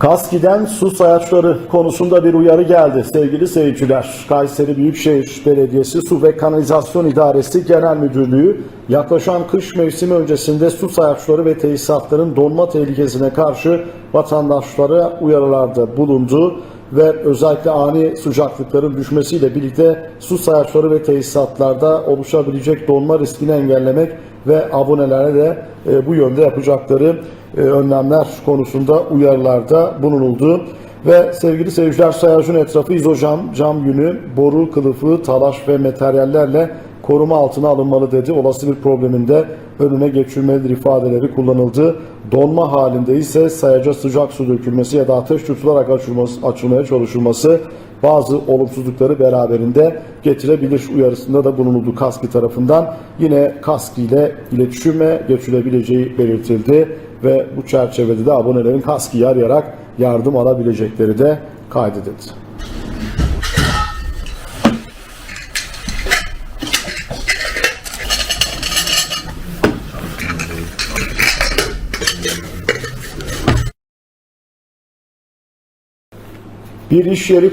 Kaski'den su sayaçları konusunda bir uyarı geldi sevgili seyirciler. Kayseri Büyükşehir Belediyesi Su ve Kanalizasyon İdaresi Genel Müdürlüğü yaklaşan kış mevsimi öncesinde su sayaçları ve tesisatların donma tehlikesine karşı vatandaşlara uyarılarda bulundu ve özellikle ani sıcaklıkların düşmesiyle birlikte su sayaçları ve tesisatlarda oluşabilecek donma riskini engellemek ve abonelere de e, bu yönde yapacakları e, önlemler konusunda uyarılarda bulunuldu. Ve sevgili seyirciler sayacın etrafı izocam, cam yünü, boru kılıfı, talaş ve materyallerle koruma altına alınmalı dedi. Olası bir problemin de önüne geçilmelidir ifadeleri kullanıldı. Donma halinde ise sayaca sıcak su dökülmesi ya da ateş tutularak açılması, açılmaya çalışılması bazı olumsuzlukları beraberinde getirebilir uyarısında da bulunuldu KASKİ tarafından. Yine KASKİ ile iletişime geçilebileceği belirtildi ve bu çerçevede de abonelerin KASKİ'yi arayarak yardım alabilecekleri de kaydedildi. Bir iş yeri